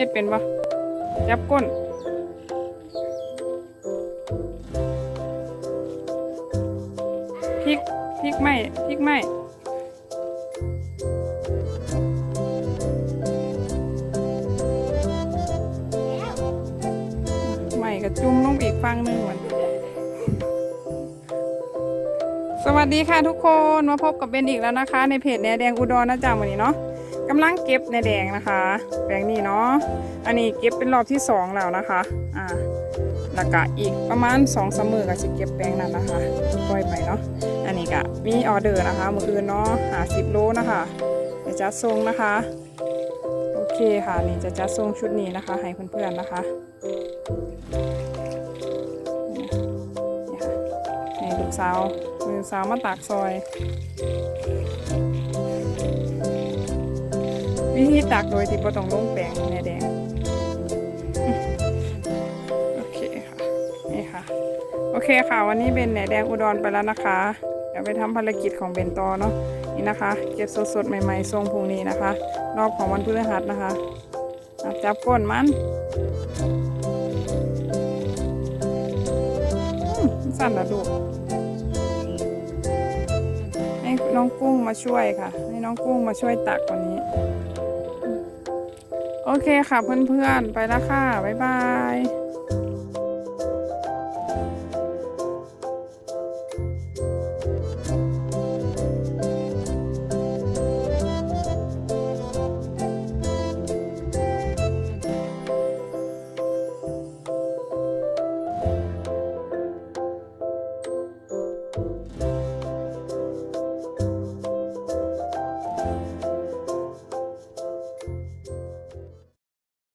ฮ็ดเป็นปะจับก้น พริก พริกไหมพริกไหมไหมกระจุ่มลงไปอีกฟังหนึ่งมัน สวัสดีค่ะทุกคนมาพบกับเบนอีกแล้วนะคะ ในเพจแหนแดงอุดรนะจ๊ะวันนี้เนาะกำลังเก็บแหนแดงนะคะแปลงนี้เนาะอันนี้เก็บเป็นรอบที่สองแล้วนะคะอ่าแล้วก็อีกประมาณสองสามมือก็จะเก็บแปลงนั้นนะคะปล่อยไปเนาะอันนี้ก็มีออเดอร์นะคะมืออื่นเนาะหาสิบโลนะคะเดี๋ยวจะส่งนะคะโอเคค่ะนี่จะจะส่งชุดนี้นะคะ ให้เพื่อนๆนะคะ ลูกสาวลูกสาวมาตากซอย วิธีตากโดยที่บ่ต้องลงแป้งแม่แดงโอเคค่ะนี่ค่ะ โอเคค่ะ วันนี้เบนแหนแดงอุดรไปแล้วนะคะเดี๋ยวไปทำภารกิจของเบนต่อเนาะนี่นะคะ เก็บสดๆใหม่ๆทรงพุงนี้นะคะ รอบของวันพฤหัสนะคะจับก้นมันสั่นละดูก ให้น้องกุ้งมาช่วยค่ะ ให้น้องกุ้งมาช่วยตักวันนี้ โอเคค่ะเพื่อนๆ ไปแล้วค่ะ บ๊ายบาย